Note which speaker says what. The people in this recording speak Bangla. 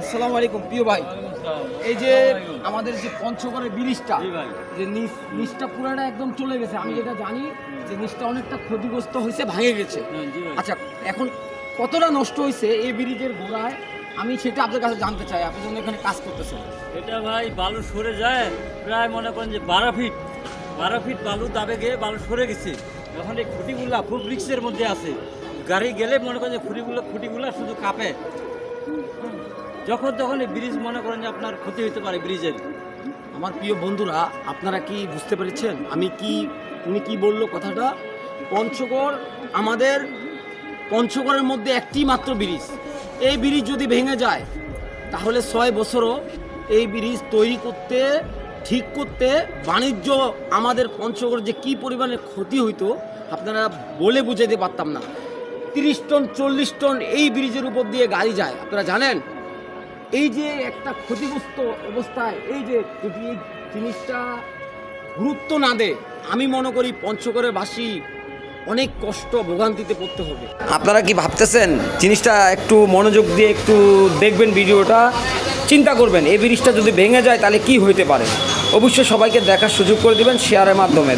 Speaker 1: আসসালামু আলাইকুম প্রিয় ভাই। এই যে আমাদের যে পঞ্চগড়ের ব্রিজটা। যে নিচ নিচটা পুরাটা একদম চলে গেছে। আমি যেটা জানি যে নিচটা অনেকটা ক্ষতিগ্রস্ত হয়েছে ভাঙে গেছে। আচ্ছা এখন কতটা নষ্ট হয়েছে এই ব্রিজের গোড়ায়? আমি সেটা আপনার কাছে জানতে চাই আপনি যখন এখানে কাজ করতেছেন।
Speaker 2: এটা ভাই বালু সরে যায় প্রায় মনে করেন যে বারো ফিট বারো ফিট বালু দাবে গিয়ে বালু সরে গেছে। যখন এই খুঁটিগুলা খুব রিক্সের মধ্যে আছে। গাড়ি গেলে মনে করেন যে খুঁটিগুলো খুঁটিগুলা শুধু কাঁপে। যখন তখন এই ব্রিজ মনে করেন যে আপনার ক্ষতি হতে পারে ব্রিজের,
Speaker 1: আমার প্রিয় বন্ধুরা, আপনারা কি বুঝতে পেরেছেন? আমি কি, উনি কি বলল কথাটা? পঞ্চগড় আমাদের, পঞ্চগড়ের মধ্যে একটি মাত্র ব্রিজ। এই ব্রিজ যদি ভেঙে যায়, তাহলে ছয় বছরও এই ব্রিজ তৈরি করতে, ঠিক করতে বাণিজ্য আমাদের পঞ্চগড় যে কি পরিমাণে ক্ষতি হইতো, আপনারা বলে বুঝাইতে পারতাম না। তিরিশ টন, চল্লিশ টন এই ব্রিজের উপর দিয়ে গাড়ি যায়। আপনারা জানেন? এই যে একটা ক্ষতিগ্রস্ত অবস্থায়, এই যে যদি এই জিনিসটা গুরুত্ব না দেয়, আমি মনে করি পঞ্চগড়ের বাসী অনেক কষ্ট ভোগান্তিতে পড়তে হবে। আপনারা কি ভাবতেছেন? জিনিসটা একটু মনোযোগ দিয়ে একটু দেখবেন ভিডিওটা, চিন্তা করবেন, এই ব্রিজটা যদি ভেঙে যায় তাহলে কি হইতে পারে? অবশ্যই সবাইকে দেখার সুযোগ করে দিবেন শেয়ারের মাধ্যমে।